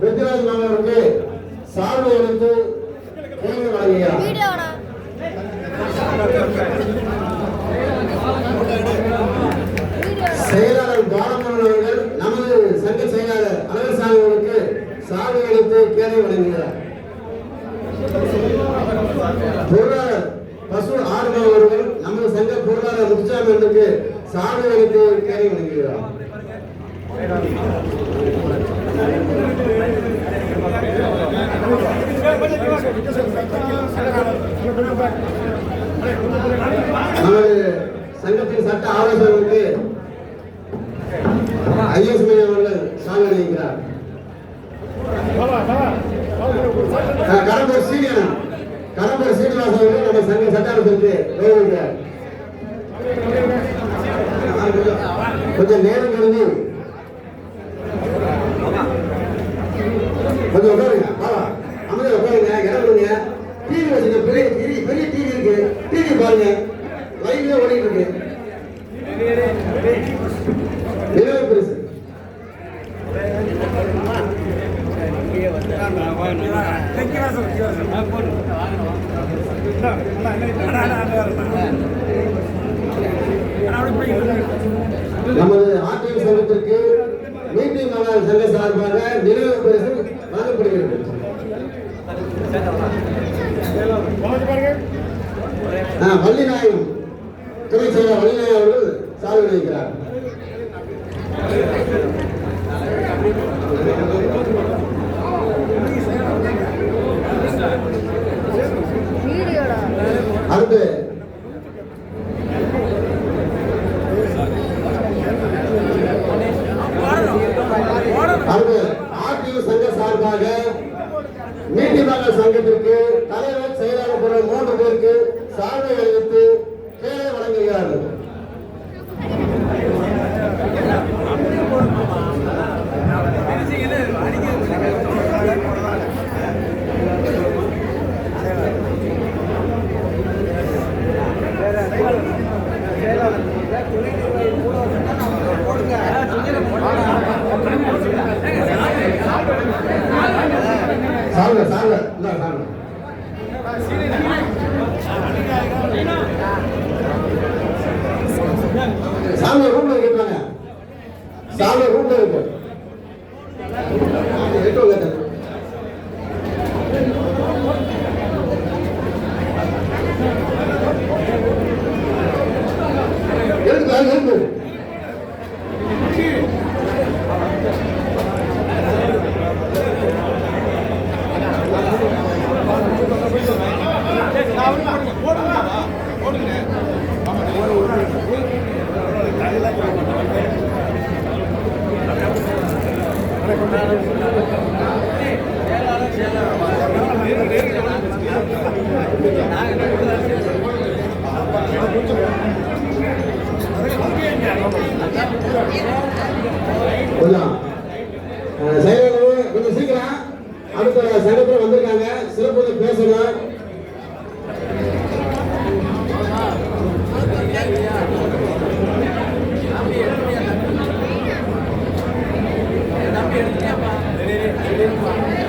பிருத்திராஜ் மாணவருக்கு சால்வை அளித்து கேள்வி வழங்குகிறார் செயலாளர் பாலமோகன் அவர்கள் நமது சங்க செயலாளர் அழகசாமி அவர்களுக்கு சால்வை அளித்து கேள்வி வழங்குகிறார் பொருளாளர் பசு ஆறுதல் அவர்கள் நமது சங்க பொருளாளர் முத்துசாமி சால்வை அளித்து கேள்வி வழங்குகிறார் நமது சங்கத்தின் சட்ட ஆலோசகருக்கு ஐஎஸ் மணி அவர்கள் சாமி அணிவிக்கிறார் கடம்பூர் சீனியன் கடம்பூர் சீனிவாசன் அவர்கள் நம்ம சங்க சட்ட ஆலோசகருக்கு கௌரவிக்கிறார் கொஞ்சம் நேரம் கருதி நமது ஆர்டிஎம் சங்கத்திற்கு மீட்டிங் மாணவர் சங்க சார்பாக நினைவு பரிசு வழங்கப்படுகிறது. வள்ளிநாயகம் துணை செயலர் வள்ளிநாயகம் அவர்கள் சார்பு வைக்கிறார் சங்கத்திற்கு தலைவர் செயலாளர் மூன்று பேருக்கு சாதனை அளித்து பேரை வழங்குகிறார்கள். சாங்க சாங்க இல்ல சால்வை சால்வை ரூம்ல இருக்காங்க சாங்க ரூம்ல இருக்கு. கொஞ்சம் செயலாளர் கொஞ்சம் சீக்கிரம். அடுத்த சிறப்பு வந்திருக்காங்க. சிறப்பு பேசணும். Beleza.